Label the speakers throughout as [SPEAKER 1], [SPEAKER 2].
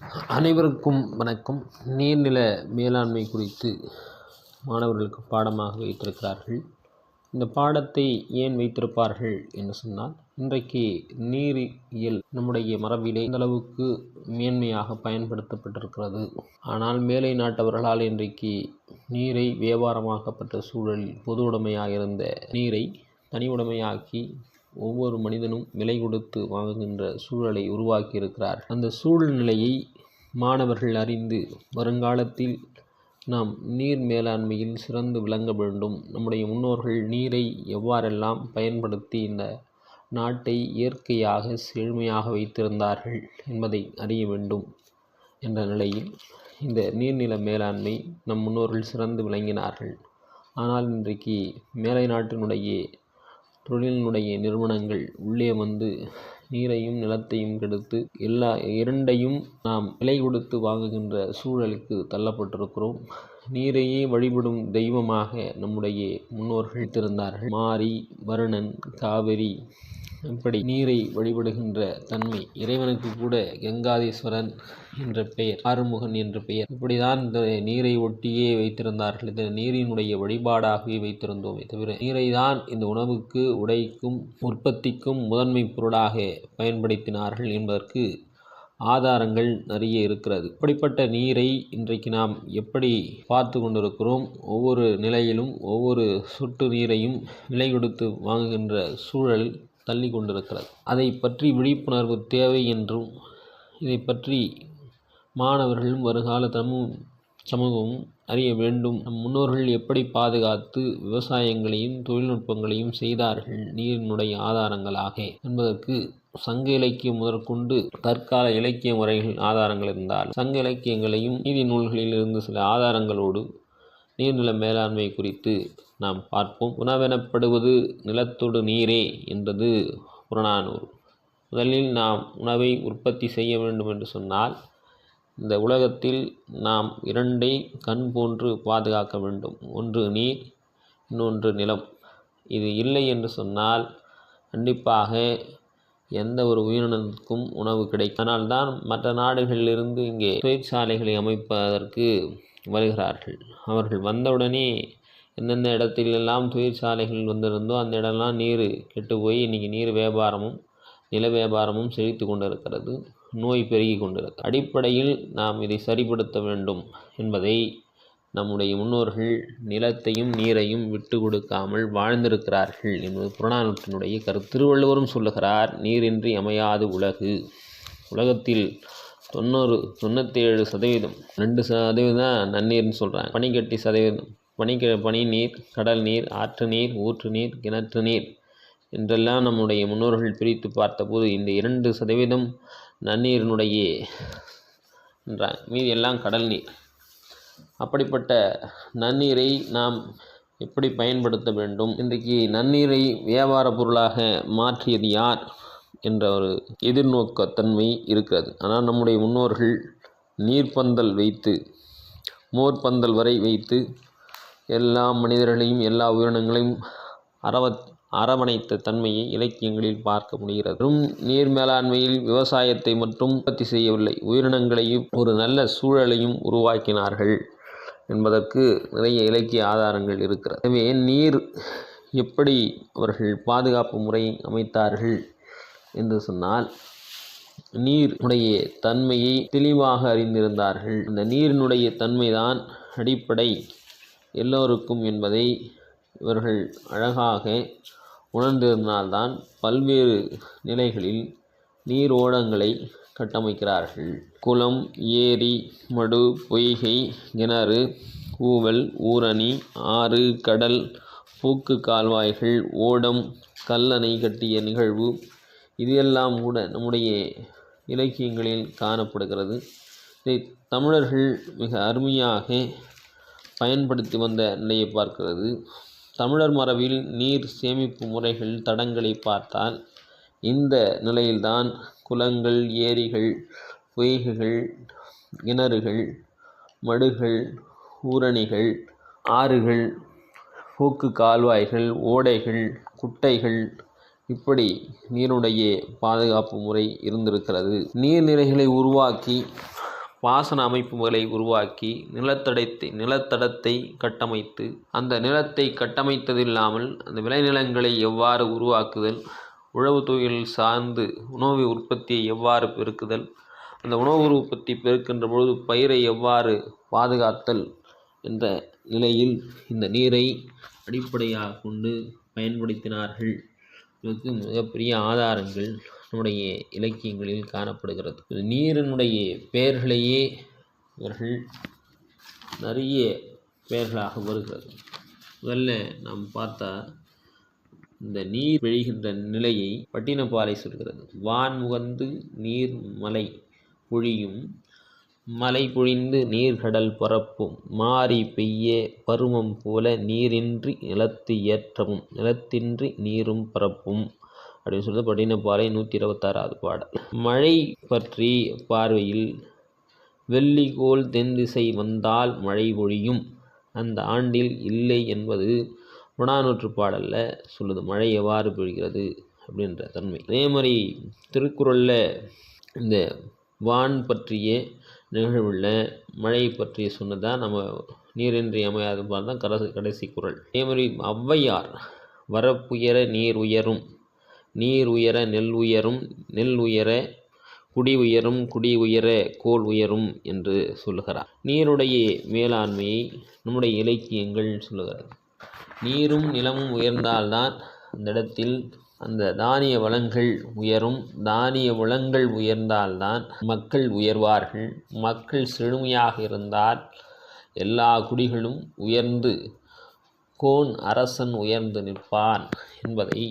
[SPEAKER 1] அனைவருக்கும் வணக்கம். நீர்நில மேலாண்மை குறித்து மாணவர்களுக்கு பாடமாக வைத்திருக்கிறார்கள். இந்த பாடத்தை ஏன் வைத்திருப்பார்கள் என்று சொன்னால் இன்றைக்கு நீரியல் நம்முடைய மரபிலே இந்த அளவுக்கு மேன்மையாக பயன்படுத்தப்பட்டிருக்கிறது. ஆனால் மேலை நாட்டவர்களால் இன்றைக்கு நீரை வியாபாரமாக்கப்பட்ட சூழலில் பொது உடைமையாக இருந்த நீரை தனி உடைமையாக்கி ஒவ்வொரு மனிதனும் விலை கொடுத்து வாங்குகின்ற சூழலை உருவாக்கியிருக்கிறார். அந்த சூழ்நிலையை மாணவர்கள் அறிந்து வருங்காலத்தில் நாம் நீர் மேலாண்மையில் சிறந்து விளங்க வேண்டும். நம்முடைய முன்னோர்கள் நீரை எவ்வாறெல்லாம் பயன்படுத்தி இந்த நாட்டை இயற்கையாக செழுமையாக வைத்திருந்தார்கள் என்பதை அறிய வேண்டும் என்ற நிலையில் இந்த நீர்நில மேலாண்மை நம் முன்னோர்கள் சிறந்து விளங்கினார்கள். ஆனால் இன்றைக்கு மேலை நாட்டினுடைய தொழிலினுடைய நிறுவனங்கள் உள்ளே வந்து நீரையும் நிலத்தையும் கெடுத்து எல்லா இரண்டையும் நாம் விலை கொடுத்து வாங்குகின்ற சூழலுக்கு தள்ளப்பட்டிருக்கிறோம். நீரையே வழிபடும் தெய்வமாக நம்முடைய முன்னோர்கள் வைத்திருந்தார்கள் மாரி வருணன் காவிரி இப்படி நீரை வழிபடுகின்ற தன்மை இறைவனுக்கு கூட கங்காதீஸ்வரன் என்ற பெயர் ஆறுமுகன் என்ற பெயர். இப்படிதான் இந்த நீரை ஒட்டியே வைத்திருந்தார்கள். இந்த நீரினுடைய வழிபாடாகவே வைத்திருந்தோமே தவிர நீரை தான் இந்த உணவுக்கு உடைக்கும் உற்பத்திக்கும் முதன்மை பொருளாக பயன்படுத்தினார்கள் என்பதற்கு ஆதாரங்கள் நிறைய இருக்கிறது. இப்படிப்பட்ட நீரை இன்றைக்கு நாம் எப்படி பார்த்து கொண்டிருக்கிறோம்? ஒவ்வொரு நிலையிலும் ஒவ்வொரு சொட்டு நீரையும் விலை கொடுத்து வாங்குகின்ற சூழல் தள்ளி கொண்டிருக்கிறது. அதை பற்றி விழிப்புணர்வு தேவை என்றும் இதை பற்றி மாணவர்களும் வருகால தமிழ் சமூகமும் அறிய வேண்டும். நம் முன்னோர்கள் எப்படி பாதுகாத்து விவசாயங்களையும் தொழில்நுட்பங்களையும் செய்தார்கள்? நீரினுடைய ஆதாரங்களாக என்பதற்கு சங்க இலக்கியம் முதற்கொண்டு தற்கால இலக்கிய முறைகள் ஆதாரங்கள் இருந்தால் சங்க இலக்கியங்களையும் நீதி நூல்களில் இருந்து சில ஆதாரங்களோடு நீர்நில மேலாண்மை குறித்து நாம் பார்ப்போம். உணவெனப்படுவது நிலத்தொடு நீரே என்பது புறநானூறு. முதலில் நாம் உணவை உற்பத்தி செய்ய வேண்டும் என்று சொன்னால் இந்த உலகத்தில் நாம் இரண்டை கண் போன்று பாதுகாக்க வேண்டும். ஒன்று நீர் இன்னொன்று நிலம். இது இல்லை என்று சொன்னால் கண்டிப்பாக எந்த ஒரு உயிரினத்துக்கும் உணவு கிடைக்கும். அதனால்தான் மற்ற நாடுகளிலிருந்து இங்கே தொழிற்சாலைகளை அமைப்பதற்கு வருகிறார்கள். அவர்கள் வந்தவுடனே எந்தெந்த இடத்திலெல்லாம் தொழிற்சாலைகள் வந்திருந்தோ அந்த இடம்லாம் நீர் கெட்டு போய் இன்றைக்கி நீர் வியாபாரமும் நில வியாபாரமும் செழித்து கொண்டிருக்கிறது. நோய் பெருகி கொண்டிருக்கிறது அடிப்படையில் நாம் இதை சரிப்படுத்த வேண்டும் என்பதை நம்முடைய முன்னோர்கள் நிலத்தையும் நீரையும் விட்டு கொடுக்காமல் வாழ்ந்திருக்கிறார்கள் என்பது புறநானூற்றினுடைய கருத்து. திருவள்ளுவரும் சொல்லுகிறார் நீரின்றி அமையாது உலகு. உலகத்தில் தொண்ணூறு தொண்ணூற்றேழு சதவீதம் ரெண்டு சதவீதம் தான் நன்னீர்னு சொல்கிறாங்க பனிக்கட்டி சதவீதம் பனிக்க பனி நீர் கடல் நீர் ஆற்று நீர் ஊற்று நீர் கிணற்று நீர் என்றெல்லாம் நம்முடைய முன்னோர்கள் பிரித்து பார்த்தபோது இந்த இரண்டு சதவீதம் நன்னீரினுடைய என்றாங்க. மீதி எல்லாம் கடல் நீர். அப்படிப்பட்ட நன்னீரை நாம் எப்படி பயன்படுத்த வேண்டும்? இன்றைக்கு நன்னீரை வியாபார பொருளாக மாற்றியது யார்? என்ற ஒரு எதிர்நோக்கத்தன்மை இருக்கிறது. ஆனால் நம்முடைய முன்னோர்கள் நீர்ப்பந்தல் வைத்து மோர்பந்தல் வரை வைத்து எல்லா மனிதர்களையும் எல்லா உயிரினங்களையும் அரவ அரவணைத்த தன்மையை இலக்கியங்களில் பார்க்க முடிகிறது. வெறும் நீர் மேலாண்மையில் விவசாயத்தை மட்டும் உற்பத்தி செய்யவில்லை. உயிரினங்களையும் ஒரு நல்ல சூழலையும் உருவாக்கினார்கள். என்பதற்கு நிறைய இலக்கிய ஆதாரங்கள் இருக்கிறது. எனவே நீர் எப்படி அவர்கள் பாதுகாப்பு முறை அமைத்தார்கள் என்று சொன்னால் நீர் உடைய தன்மையை தெளிவாக அறிந்திருந்தார்கள். இந்த நீரினுடைய தன்மைதான் அடிப்படை எல்லோருக்கும் என்பதை இவர்கள் அழகாக உணர்ந்திருந்தால்தான் பல்வேறு நிலைகளில் நீர் ஓடங்களை கட்டமைக்கிறார்கள். குளம் ஏரி மடு பொய்கை கிணறு ஊவல் ஊரணி ஆறு கடல் பூக்கு கால்வாய்கள் ஓடம் கல்லணை கட்டிய நிகழ்வு. இது எல்லாம் கூட நம்முடைய இலக்கியங்களில் காணப்படுகிறது. இதை தமிழர்கள் மிக அருமையாக பயன்படுத்தி வந்த நிலையை பார்க்கிறது. தமிழர் மரபில் நீர் சேமிப்பு முறைகள் தடங்களை பார்த்தால் இந்த நிலையில்தான் குளங்கள் ஏரிகள் பொய்கைகள் கிணறுகள் மடுகள் ஊரணிகள் ஆறுகள் போக்கு கால்வாய்கள் ஓடைகள் குட்டைகள் இப்படி நீருடைய பாதுகாப்பு முறை இருந்திருக்கிறது. நீர்நிலைகளை உருவாக்கி பாசன அமைப்புகளை உருவாக்கி நிலத்தடத்தை நிலத்தடத்தை கட்டமைத்து அந்த நிலத்தை கட்டமைத்ததில்லாமல் அந்த விளைநிலங்களை எவ்வாறு உருவாக்குதல் உழவு தொழில் சார்ந்து உணவு உற்பத்தியை எவ்வாறு பெருக்குதல்? அந்த உணவு உற்பத்தி பெருக்கின்ற பொழுது பயிரை எவ்வாறு பாதுகாத்தல் என்ற நிலையில் இந்த நீரை அடிப்படையாக கொண்டு பயன்படுத்தினார்கள். இதற்கு மிகப்பெரிய ஆதாரங்கள் நம்முடைய இலக்கியங்களில் காணப்படுகிறது. இது நீரினுடைய பெயர்களையே இவர்கள் நிறைய பெயர்களாக வருகிறது. முதல்ல நாம் பார்த்தா இந்த நீர் பெய்கின்ற நிலையை பட்டினப்பாலை சொல்கிறது. வான் முகந்து நீர் மலை பொழியும் மலை பொழிந்து நீர்கடல் பரப்பும் மாறி பெய்ய பருமம் போல நீரின்றி நிலத்து ஏற்றவும் நிலத்தின்றி நீரும் பரப்பும். அப்படின்னு சொல்றது பட்டினப்பாலை நூற்றி இருபத்தாறாவது பாடல். மழை பற்றி பார்வையில் வெள்ளிகோல் தென் திசை வந்தால் மழை பொழியும். அந்த ஆண்டில் இல்லை என்பது புறநானூற்று பாடலில் சொல்லுது மழை எவ்வாறு பெய்கிறது? அப்படின்ற தன்மை. அதே மாதிரி திருக்குறளில் இந்த வான் பற்றிய நிகழ்வுள்ள மழை பற்றி சொன்னதாக நம்ம நீரின்றி அமையாது தான் கடைசி கடைசி குரல் அதே மாதிரி ஔவையார் வரப்புயர நீர் உயரும் நீர் உயர நெல் உயரும் நெல் உயர குடி உயரும் குடி உயர கோல் உயரும் என்று சொல்லுகிறார். நீருடைய மேலாண்மையை நம்முடைய இலக்கியங்கள் சொல்லுகிறது. நீரும் நிலமும் உயர்ந்தால்தான் அந்த இடத்தில் அந்த தானிய வளங்கள் உயரும். தானிய வளங்கள் உயர்ந்தால்தான் மக்கள் உயர்வார்கள். மக்கள் செழுமையாக இருந்தால் எல்லா குடிகளும் உயர்ந்து கோன் அரசன் உயர்ந்து நிற்பான் என்பதை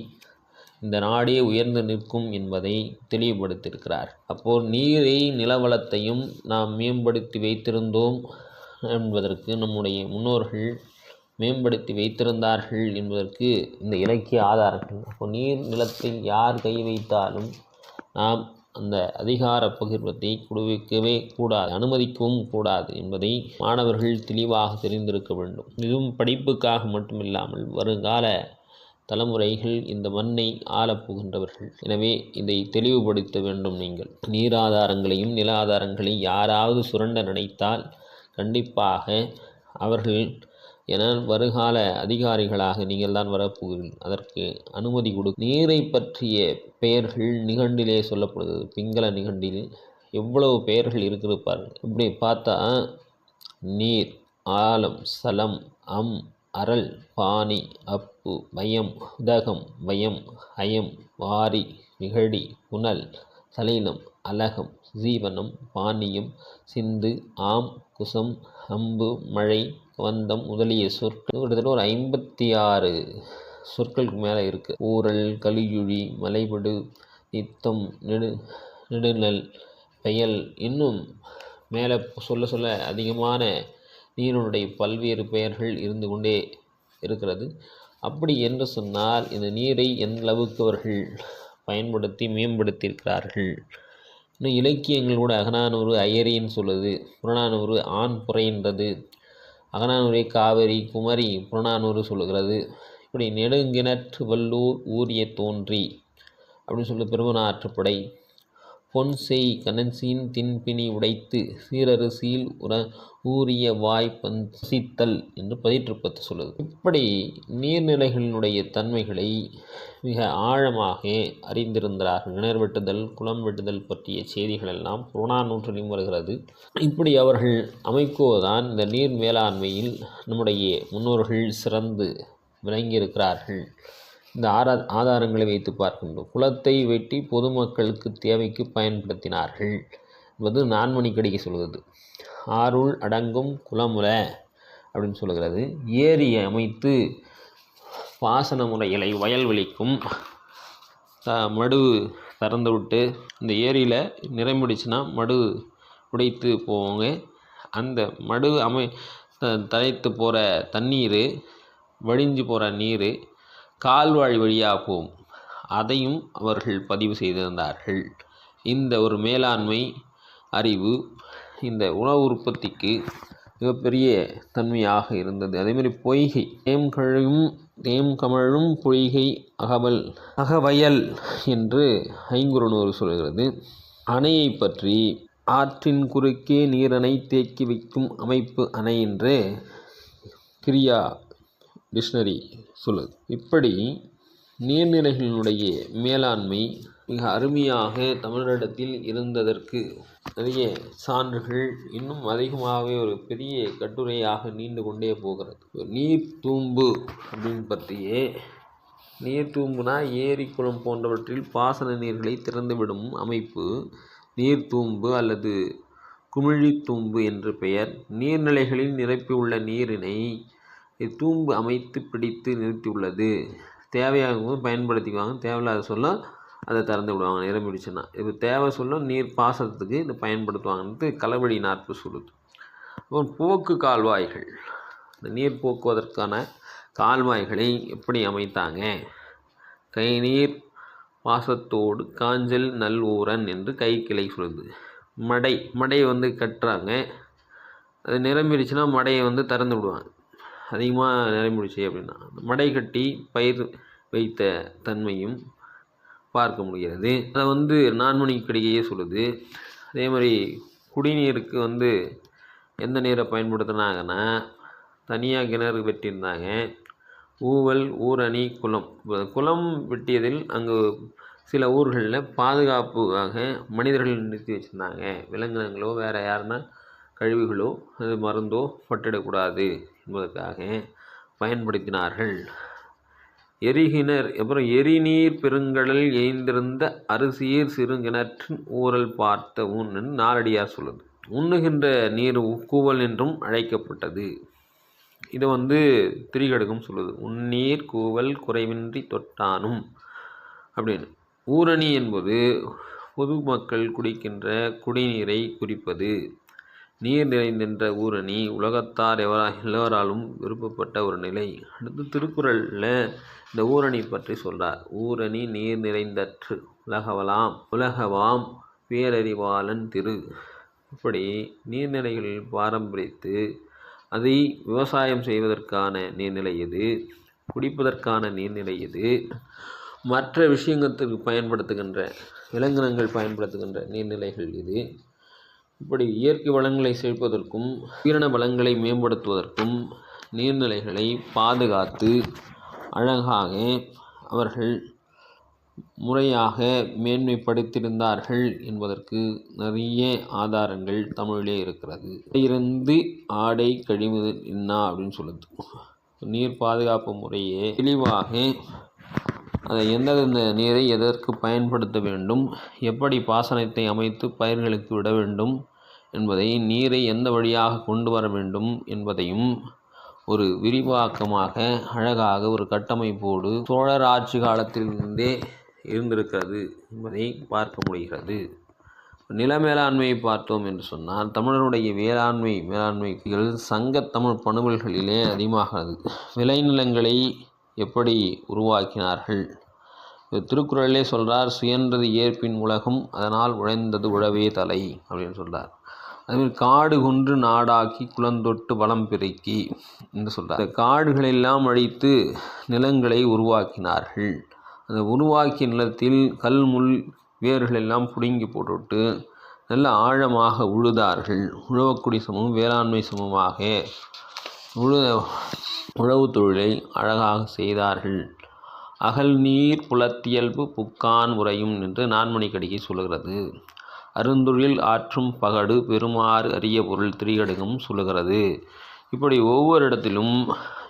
[SPEAKER 1] இந்த நாடே உயர்ந்து நிற்கும் என்பதை தெளிவுபடுத்தியிருக்கிறார். அப்போது நீரை நிலவளத்தையும் நாம் மேம்படுத்தி வைத்திருந்தோம் என்பதற்கு நம்முடைய முன்னோர்கள் மேம்படுத்தி வைத்திருந்தார்கள் என்பதற்கு இந்த இலக்கிய ஆதாரங்கள். அப்போ நீர் நிலத்தில் யார் கை வைத்தாலும் நாம் அந்த அதிகார பகிர்வத்தை குடுவிக்கவே கூடாது அனுமதிக்கவும் கூடாது என்பதை மாணவர்கள் தெளிவாக தெரிந்திருக்க வேண்டும். இதுவும் படிப்புக்காக மட்டுமில்லாமல் வருங்கால தலைமுறைகள் இந்த மண்ணை ஆளப்போகின்றவர்கள். எனவே இதை தெளிவுபடுத்த வேண்டும் நீங்கள். நீராதாரங்களையும் நில ஆதாரங்களையும் யாராவது சுரண்ட நினைத்தால் கண்டிப்பாக அவர்கள் என வருகால அதிகாரிகளாக நீங்கள் தான் வரப்போகிறீர்கள் அதற்கு அனுமதி கொடு. நீரை பற்றிய பெயர்கள் நிகண்டிலே சொல்லப்படுகிறது பிங்கள நிகண்டில் எவ்வளவு பெயர்கள் இருக்குது பாருங்கள் இப்படி பார்த்தா நீர் ஆலம் சலம் அம் அரல் பாணி அப்பு பயம் உதகம் பயம் அயம் வாரி நிகழி புனல் சலீனம் அலகம் ஜீவனம் பாணியம் சிந்து ஆம் குசம் அம்பு மழை வந்தம் முதலிய சொற்கள் கிட்டத்தட்ட ஒரு ஐம்பத்தி ஆறு சொற்களுக்கு மேலே இருக்குது ஊரல் கலியுழி மலைபடு நித்தம் நெடு நெடுநல் பெயல் இன்னும் மேலே சொல்ல சொல்ல அதிகமான நீரினுடைய பல்வேறு பெயர்கள் இருந்து கொண்டே இருக்கிறது. அப்படி என்று சொன்னால் இந்த நீரை எந்த அளவுக்கு அவர்கள் பயன்படுத்தி மேம்படுத்தியிருக்கிறார்கள்? இன்னும் இலக்கியங்கள் கூட அகனானூறு அயரின்னு சொல்லுது. புறநானூறு ஆண் புரைன்றது அகநானூரை காவிரி குமரி புறநானூறு சொல்லுகிறது. இப்படி நெடுங்கிணற்று வல்லூர் ஊரிய தோன்றி அப்படின்னு சொல்லி பெருமனாற்றுப்படை பொன்செய் கனன்சியின் தின்பினி உடைத்து சீரரிசியில் உர ஊரிய வாய் பசித்தல் என்று பதிற்றுப்பத்து சொல்லுது. இப்படி நீர்நிலைகளினுடைய தன்மைகளை மிக ஆழமாக அறிந்திருந்தார்கள். கிணறு வெட்டுதல் குளம் வெட்டுதல் பற்றிய செய்திகள் எல்லாம் புறநானூற்றிலும் வருகிறது. இப்படி அவர்கள் அமைக்குவதுதான் இந்த நீர் மேலாண்மையில் நம்முடைய முன்னோர்கள் சிறந்து விளங்கியிருக்கிறார்கள். இந்த ஆரா ஆதாரங்களை வைத்து பார்க்கின்றோம். குளத்தை வெட்டி பொதுமக்களுக்கு தேவைக்கு பயன்படுத்தினார்கள் என்பது நான்மணிக்கடிக்கு சொல்கிறது ஆருள் அடங்கும் குளமுல அப்படின்னு சொல்லுகிறது. ஏரியை அமைத்து பாசன முறைகளை வயல்வெளிக்கும் மடு திறந்து விட்டு இந்த ஏரியில் நிறைமுடிச்சுன்னா மடு உடைத்து போவாங்க. அந்த மடு அமை தலைத்து போகிற தண்ணீர் வழிஞ்சு போகிற நீர் கால்வாய் வழியாக போகும் அதையும் அவர்கள் பதிவு செய்திருந்தார்கள். இந்த ஒரு மேலாண்மை அறிவு இந்த உணவு உற்பத்திக்கு மிகப்பெரிய தன்மையாக இருந்தது. அதேமாதிரி பொய்கை தேம்கழும் தேம் கமழும் பொய்கை அகவல் அகவயல் என்று ஐங்குறுநூறு சொல்கிறது. அணையை பற்றி ஆற்றின் குறுக்கே நீரணை தேக்கி வைக்கும் அமைப்பு அணை என்று கிரியா டிக்ஷனரி சொல்லுது. இப்படி நீர்நிலைகளினுடைய மேலாண்மை மிக அருமையாக தமிழரிடத்தில் இருந்ததற்கு நிறைய சான்றுகள் இன்னும் அதிகமாகவே ஒரு பெரிய கட்டுரையாக நீண்டு கொண்டே போகிறது. நீர் தூம்பு அப்படின்னு பற்றியே நீர் தூம்புனா ஏரி குளம் போன்றவற்றில் பாசன நீர்களை திறந்துவிடும் அமைப்பு. நீர் தூம்பு அல்லது குமிழி தூம்பு என்று பெயர். நீர்நிலைகளில் நிரப்பியுள்ள நீரினை தூம்பு அமைத்து பிடித்து நிறுத்தியுள்ளது. தேவையாகும் போது பயன்படுத்திக்குவாங்க. தேவையில்லாத சொல்ல அதை திறந்து விடுவாங்க. நிரம்பிடுச்சுன்னா இப்போ தேவை சொல்ல நீர் பாசனத்துக்கு இதை பயன்படுத்துவாங்கன்ட்டு களவழி நாற்பு சொல்லுது அப்புறம் போக்கு கால்வாய்கள். இந்த நீர் போக்குவதற்கான கால்வாய்களை எப்படி அமைத்தாங்க? கை நீர் பாசத்தோடு காஞ்சல் நல்லூரன் என்று கை கிளை சொல்லுது மடை. மடையை வந்து கட்டுறாங்க. அது நிரம்பிடுச்சுன்னா மடையை வந்து திறந்து விடுவாங்க. அதிகமாக நிறைமுடிச்சு அப்படின்னா மடை கட்டி பயிர் வைத்த தன்மையும் பார்க்க முடிகிறது. அதை வந்து நான்மணிக்கடிகையே சொல்லுது. அதே மாதிரி குடிநீருக்கு வந்து எந்த நீரை பயன்படுத்தினாங்கன்னா தனியாக கிணறு வெட்டியிருந்தாங்க. ஊவல் ஊரணி குளம். குளம் வெட்டியதில் அங்கு சில ஊர்களில் பாதுகாப்புக்காக மனிதர்கள் நிறுத்தி வச்சுருந்தாங்க. விலங்கினங்களோ வேறு யாருன்னா கழிவுகளோ அது மருந்தோ பட்டிடக்கூடாது என்பதற்காக பயன்படுத்தினார்கள். எரிகிணர் அப்புறம் எரிநீர் பெருங்கடல் எய்ந்திருந்த அரிசியீர் சிறுகிணற்றின் ஊரல் பார்த்த ஊன்னு நாலடியார் சொல்லுது. உண்ணுகின்ற நீர் உக்கூவல் என்றும் அழைக்கப்பட்டது. இதை வந்து திரிகடுகம் சொல்லுது. உன்னீர் கூவல் குறைவின்றி தொட்டானும் அப்படின்னு. ஊரணி என்பது பொதுமக்கள் குடிக்கின்ற குடிநீரை குறிப்பது. நீர் நிறைந்தின்ற ஊரணி உலகத்தார் எவரா எல்லோராலும் விருப்பப்பட்ட ஒரு நிலை. அடுத்து திருக்குறளில் இந்த ஊரணி பற்றி சொல்கிறார் ஊரணி நீர் நிறைந்தற்று உலகவலாம் உலகவாம் பேரறிவாளன் திரு. இப்படி நீர்நிலைகளில் பாரம்பரித்து அதை விவசாயம் செய்வதற்கான நீர்நிலை எது? குடிப்பதற்கான நீர்நிலை எது? மற்ற விஷயங்களுக்கு பயன்படுத்துகின்ற விலங்கினங்கள் பயன்படுத்துகின்ற நீர்நிலைகள் இது இப்படி இயற்கை வளங்களை சேர்ப்பதற்கும் உயிரின வளங்களை மேம்படுத்துவதற்கும் நீர்நிலைகளை பாதுகாத்து அழகாக அவர்கள் முறையாக மேன்மைப்படுத்தியிருந்தார்கள் என்பதற்கு நிறைய ஆதாரங்கள் தமிழிலே இருக்கிறது. இருந்து ஆடை கழிவு என்ன அப்படின்னு சொல்லுது. நீர் பாதுகாப்பு முறையே தெளிவாக அதை எந்தெந்த நீரை எதற்கு பயன்படுத்த வேண்டும்? எப்படி பாசனத்தை அமைத்து பயிர்களுக்கு விட வேண்டும்? என்பதை நீரை எந்த வழியாக கொண்டு வர வேண்டும்? என்பதையும் ஒரு விரிவாக்கமாக அழகாக ஒரு கட்டமைப்போடு சோழர் ஆட்சி காலத்திலிருந்தே இருந்திருக்கிறது என்பதை பார்க்க முடிகிறது. நில மேலாண்மையை பார்த்தோம் என்று சொன்னால் தமிழருடைய வேளாண்மை மேலாண்மைகள் சங்கத்தமிழ் பணுவல்களிலே அதிகமாகிறது விளைநிலங்களை எப்படி உருவாக்கினார்கள்? திருக்குறளிலே சொல்கிறார் சுயன்றது ஏற்பின் உலகம் அதனால் உழைந்தது உழவே தலை அப்படின்னு சொல்கிறார் அதுமாதிரி காடு குன்று நாடாக்கி குளந்தொட்டு வளம் பெருக்கி என்று சொல்கிறார் இந்த காடுகளெல்லாம் அழித்து நிலங்களை உருவாக்கினார்கள். அந்த உருவாக்கிய நிலத்தில் கல் முள் வேர்களெல்லாம் பிடுங்கி போட்டுவிட்டு நல்ல ஆழமாக உழுதார்கள். உழவக்குடி சமம் வேளாண்மை சமமாக உழு உழவு தொழிலை அழகாக செய்தார்கள். அகல் நீர் புலத்தியல்பு புக்கான் உரையும் என்று நான்மணிக்கடிகை சொல்கிறது அருந்தொழில் ஆற்றும் பகடு பெருமாறு அரிய பொருள் திரிகடுகம் சொல்லுகிறது. இப்படி ஒவ்வொரு இடத்திலும்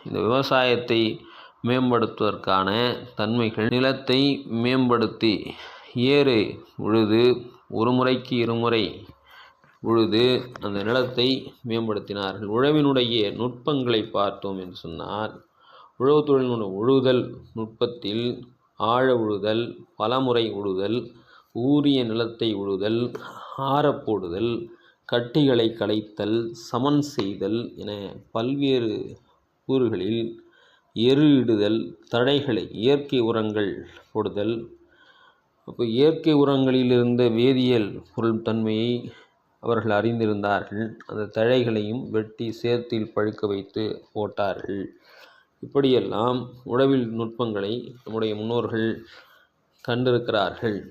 [SPEAKER 1] இந்த விவசாயத்தை மேம்படுத்துவதற்கான தன்மைகள் நிலத்தை மேம்படுத்தி ஏறு உழுது ஒரு முறைக்கு இருமுறை உழுது அந்த நிலத்தை மேம்படுத்தினார்கள். உழவினுடைய நுட்பங்களை பார்த்தோம் என்று சொன்னால் உழவு தொழிலினுடைய உழுதல் நுட்பத்தில் ஆழ உழுதல் பலமுறை உழுதல் ஊரிய நிலத்தை உழுதல் ஆறப்போடுதல் கட்டிகளை களைத்தல் சமன் செய்தல் என பல்வேறு கூறுகளில் எரு இடுதல் தடைகளை இயற்கை உரங்கள் போடுதல் அப்போ இயற்கை உரங்களில் இருந்த வேதியியல் பொருள் தன்மையை அவர்கள் அறிந்திருந்தார்கள். அந்த தழைகளையும் வெட்டி சேர்த்தில் பழுக்க வைத்து போட்டார்கள். இப்படியெல்லாம் உழவில் நுட்பங்களை நம்முடைய முன்னோர்கள் கண்டிருக்கிறார்கள்.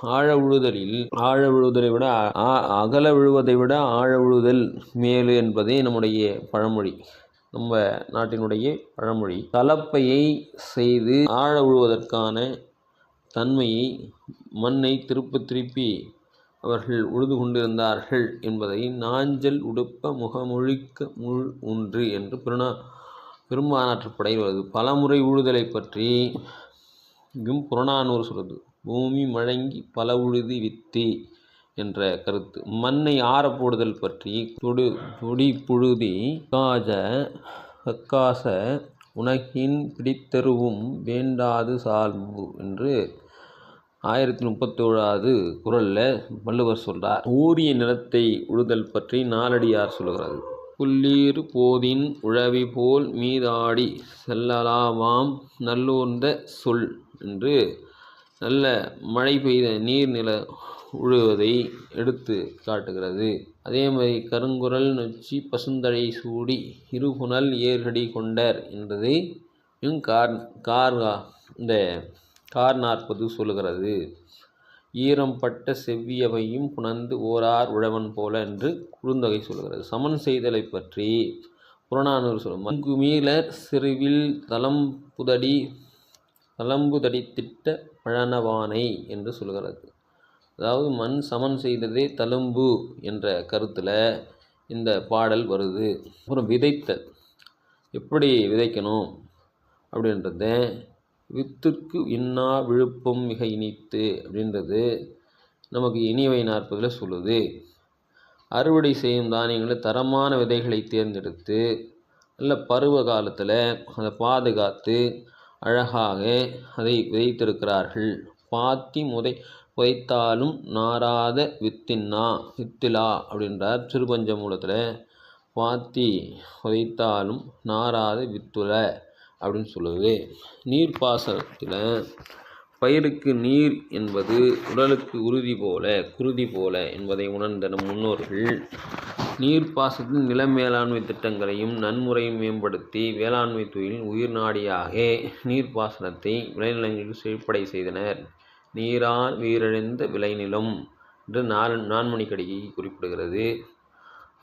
[SPEAKER 1] ஆழ விழுதலில் ஆழ விழுதலை விட ஆ- அகல விழுவதை விட ஆழ விழுதல் மேலு என்பதே நம்முடைய பழமொழி. நம்ம நாட்டினுடைய பழமொழி. கலப்பையை செய்து ஆழ விழுவதற்கான தன்மையை மண்ணை திருப்பி திருப்பி அவர்கள் உழுது கொண்டிருந்தார்கள் என்பதை நாஞ்சல் உடுப்ப முகமொழிக்க முள் ஒன்று என்று பெருநா பெரும்பானாற்றுப்படையில் வருது பலமுறை உழுதலை பற்றி இங்கும் புறநானூறு சொல்லுது பூமி மழங்கி பல உழுதி வித்தி என்ற கருத்து. மண்ணை ஆறப்போடுதல் பற்றி தொடு தொடி புழுதி காஜ கக்காச உனக்கின் பிடித்தருவும் வேண்டாது சால்பு என்று ஆயிரத்தி முப்பத்தோழாவது குரலில் வள்ளுவர் சொல்கிறார் ஊரிய நிலத்தை உழுதல் பற்றி நாலடியார் சொல்கிறது புல்லீர் போதின் உழவி போல் மீதாடி செல்லலாமாம் நல்லோர்ந்த சொல் என்று நல்ல மழை பெய்த நீர்நில உழுவதை எடுத்து காட்டுகிறது. அதே மாதிரி கருங்குரல் நொச்சி பசுந்தழை சூடி இருபுனல் ஏர்கடி கொண்டர் என்பதை கார் கார் இந்த கார் நாற்பது சொல்லுகிறது. ஈரம் பட்ட செவ்வியவையும் புணர்ந்து ஓரார் உழவன் போல என்று குறுந்தொகை சொல்கிறது சமன் செய்தலை பற்றி புறநானூறு சொல்லும். மங்குமீளர் சிறுவில் தலம் புதடி தளம்புதடித்திட்ட பழனவானை என்று சொல்கிறது அதாவது மண் சமன் செய்ததே தழும்பு என்ற கருத்தில் இந்த பாடல் வருது. அப்புறம் விதைத்தல். எப்படி விதைக்கணும் அப்படின்றத வித்துக்கு இன்னா விழுப்பம் மிக இனித்து அப்படின்றது நமக்கு இனிவை நாற்பதில் சொல்லுது. அறுவடை செய்யும் தானியங்களை தரமான விதைகளை தேர்ந்தெடுத்து நல்ல பருவ காலத்தில் அதை பாதுகாத்து அழகாக அதை விதைத்திருக்கிறார்கள். பாத்தி முதை புதைத்தாலும் நாராத வித்தின்னா வித்திலா அப்படின்றார் சிறுபஞ்ச மூலத்தில் பாத்தி புதைத்தாலும் நாராத வித்துல. அப்படின்னு சொல்லுது. நீர்ப்பாசனத்தில் பயிருக்கு நீர் என்பது உடலுக்கு உறுதி போல குருதி போல என்பதை உணர்ந்த நம் முன்னோர்கள். நீர்ப்பாசத்தின் நில மேலாண்மை திட்டங்களையும் நன்முறையும் மேம்படுத்தி வேளாண்மை தொழிலின் உயிர் நாடியாக நீர்ப்பாசனத்தை விளைநிலங்களில் செழிப்படை செய்தனர். நீரால் உயிரிழந்த விளைநிலம் என்று நால் நான்மணிக்கடிகை குறிப்பிடுகிறது.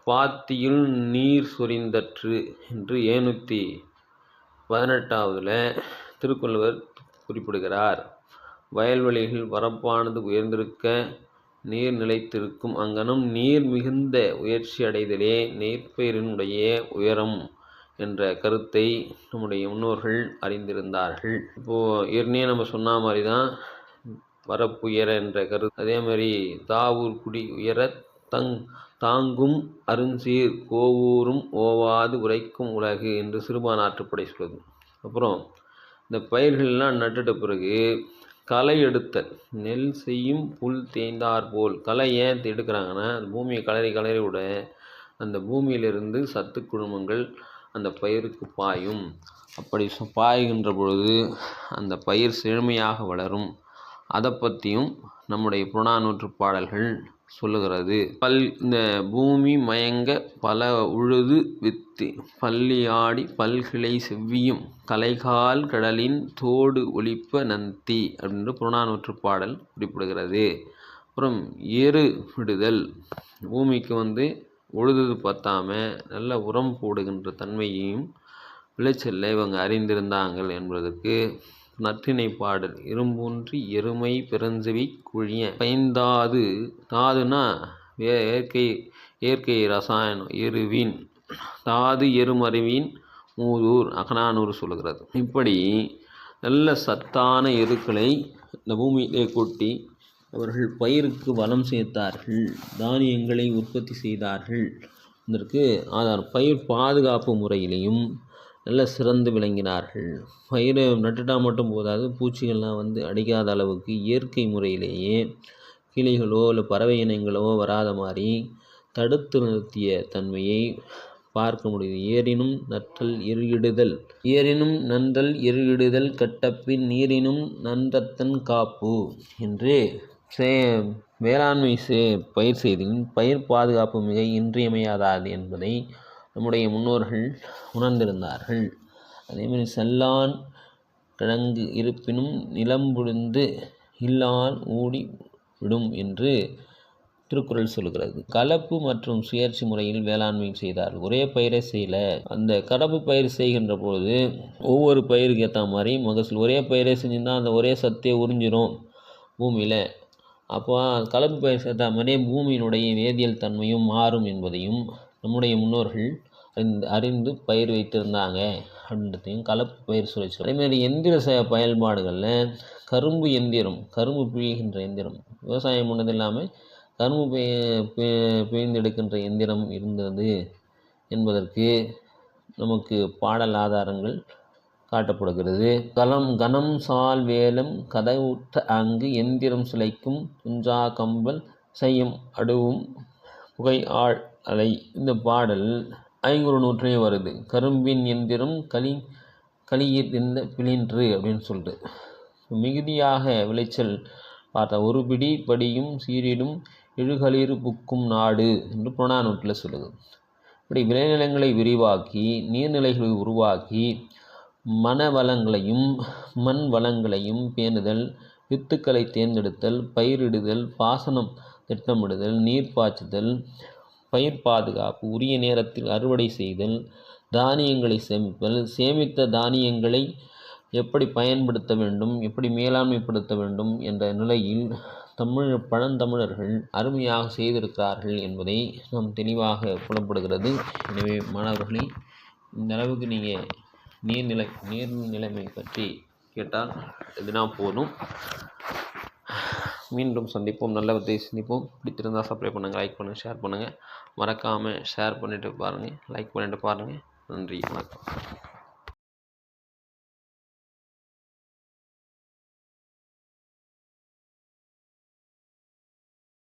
[SPEAKER 1] பாத்தியில் நீர் சொரிந்தற்று என்று ஏனுத்தி பதினெட்டாவதுல திருக்குறள்வர் குறிப்பிடுகிறார். வயல்வெளிகள் வரப்பானது உயர்ந்திருக்க நீர் நிலைத்திருக்கும் அங்கனம் நீர் மிகுந்த உயர்ச்சி அடைதலே நெற்பயிரினுடைய உயரம் என்ற கருத்தை நம்முடைய முன்னோர்கள் அறிந்திருந்தார்கள். இப்போது ஏற்கனவே நம்ம சொன்ன மாதிரி தான் வரப்புயர என்ற கருத்து. அதே மாதிரி தாவூர் குடி உயர தங் தாங்கும் அருஞ்சீர் கோவூரும் ஓவாது உரைக்கும் உலகு என்று சிறுபானாற்றுப்படை சொல்லுது. அப்புறம் இந்த பயிர்கள்லாம் நட்டுட்ட பிறகு களை எடுத்தல் நெல் செய்யும் புல் தேய்ந்தார் போல். களை ஏன் எடுக்கிறாங்கன்னா அந்த பூமியை கலரி கலரி விட அந்த பூமியிலிருந்து சத்து குழுமங்கள் அந்த பயிருக்கு பாயும். அப்படி சு- பாய்கின்ற பொழுது அந்த பயிர் செழுமையாக வளரும். அதை பற்றியும் நம்முடைய புறநானூற்று பாடல்கள் சொல்லுகிறது. பல் இந்த பூமி மயங்க பல உழுது வித்து பள்ளியாடி பல்கிளை செவ்வியும் கலைகால் கடலின் தோடு ஒழிப்ப நந்தி அப்படின்ற புறநானூற்று பாடல் குறிப்பிடுகிறது. அப்புறம் எரு விடுதல் பூமிக்கு வந்து உழுது பத்தாம நல்ல உரம் போடுகின்ற தன்மையையும் விளைச்சலில் இவங்க அறிந்திருந்தாங்கள் என்பதற்கு நற்றிணை பாடல் இரும்பூன்றி எருமை பிறஞ்சவி குழிய. பயந்தாது தாதுனா வே- இயற்கை இயற்கை ரசாயனம் எருவின். தாது எருமருவின் மூதூர் அகனானூர் சொல்லுகிறது. இப்படி நல்ல சத்தான எருக்களை இந்த பூமியிலே கொட்டி அவர்கள் பயிருக்கு வளம் சேர்த்தார்கள். தானியங்களை உற்பத்தி செய்தார்கள். இதற்கு ஆதார் பயிர் பாதுகாப்பு முறையிலையும் நல்ல சிறந்து விளங்கினார்கள். பயிரை நட்டுட்டால் மட்டும் போதாது பூச்சிகள்லாம் வந்து அடிக்காத அளவுக்கு இயற்கை முறையிலேயே கிளிகளோ இல்லை பறவை இனங்களோ வராத மாதிரி தடுத்து நிறுத்திய தன்மையை பார்க்க முடியுது. ஏரினும் நற்றல் எருகிடுதல் ஏரினும் நன்றல் எருகிடுதல் கட்டப்பின் நீரினும் நன்றத்தன் காப்பு என்று சே வேளாண்மை சே பயிர் செய்தின் பயிர் பாதுகாப்பு மிக இன்றியமையாதாது என்பதை நம்முடைய முன்னோர்கள் உணர்ந்திருந்தார்கள். அதேமாதிரி செல்லான் கிழங்கு இருப்பினும் நிலம்புழுந்து இல்லால் ஊடி விடும் என்று திருக்குறள் சொல்கிறது. கலப்பு மற்றும் சுயற்சி முறையில் வேளாண்மை செய்தார் ஒரே பயிரை செய்யல. அந்த கலப்பு பயிர் செய்கின்ற பொழுது ஒவ்வொரு பயிருக்கு ஏற்ற மாதிரி மகசூல். ஒரே பயிரை செஞ்சுருந்தால் அந்த ஒரே சத்தே உறிஞ்சிரும் பூமியில். அப்போ கலப்பு பயிர் சேர்த்தா மாதிரியே பூமியினுடைய வேதியியல் தன்மையும் மாறும் என்பதையும் நம்முடைய முன்னோர்கள் அறிந்து அறிந்து பயிர் வைத்திருந்தாங்க அப்படின்றதையும் கலப்பு பயிர் சுழற்சி அதேமாதிரி எந்திர ச பயன்பாடுகளில் கரும்பு எந்திரம் கரும்பு பிழிகின்ற எந்திரம். விவசாயம் பண்ணது இல்லாமல் கரும்பு பி பிழிந்தெடுக்கின்ற எந்திரம் இருந்தது என்பதற்கு நமக்கு பாடல் ஆதாரங்கள் காட்டப்படுகிறது. கலம் கனம் சால் வேலம் கதவுற்ற அங்கு எந்திரம் சிலைக்கும் துஞ்சா கம்பல் செய்யும் அடுவும் புகை ஆள் அலை இந்த பாடல் ஐங்குறு நூற்றிலே வருது. கரும்பின் எந்திரம் களி களியிர் இந்த பிளின்று அப்படின்னு சொல்லிட்டு. மிகுதியாக விளைச்சல் பார்த்த ஒரு பிடி படியும் சீரிடும் இழுகளிறு புக்கும் நாடு என்று புறநானூற்றில் சொல்லுது. இப்படி விளைநிலங்களை விரிவாக்கி நீர்நிலைகளை உருவாக்கி மன வளங்களையும் மண் வளங்களையும் பேணுதல் வித்துக்களை தேர்ந்தெடுத்தல் பயிரிடுதல் பாசனம் திட்டமிடுதல் நீர் பாய்ச்சுதல் பயிர் பாதுகாப்பு உரிய நேரத்தில் அறுவடை செய்தல் தானியங்களை சேமிப்பல் சேமித்த தானியங்களை எப்படி பயன்படுத்த வேண்டும் எப்படி மேலாண்மைப்படுத்த வேண்டும் என்ற நிலையில் தமிழ் பழந்தமிழர்கள் அருமையாக செய்திருக்கிறார்கள் என்பதை நாம் தெளிவாக புலப்படுகிறது. எனவே மாணவர்களே இந்த அளவுக்கு நீங்கள் நீர்நிலை நீர் நிலைமை பற்றி கேட்டால் எதுனா போதும். மீண்டும் சந்திப்போம். நல்ல வித்தை சந்திப்போம். பிடித்திருந்தால் சப்ளை பண்ணுங்கள் லைக் பண்ணுங்கள் ஷேர் பண்ணுங்கள் மறக்காமல் ஷேர் பண்ணிவிட்டு பாருங்கள் லைக் பண்ணிவிட்டு பாருங்கள் நன்றி வணக்கம்.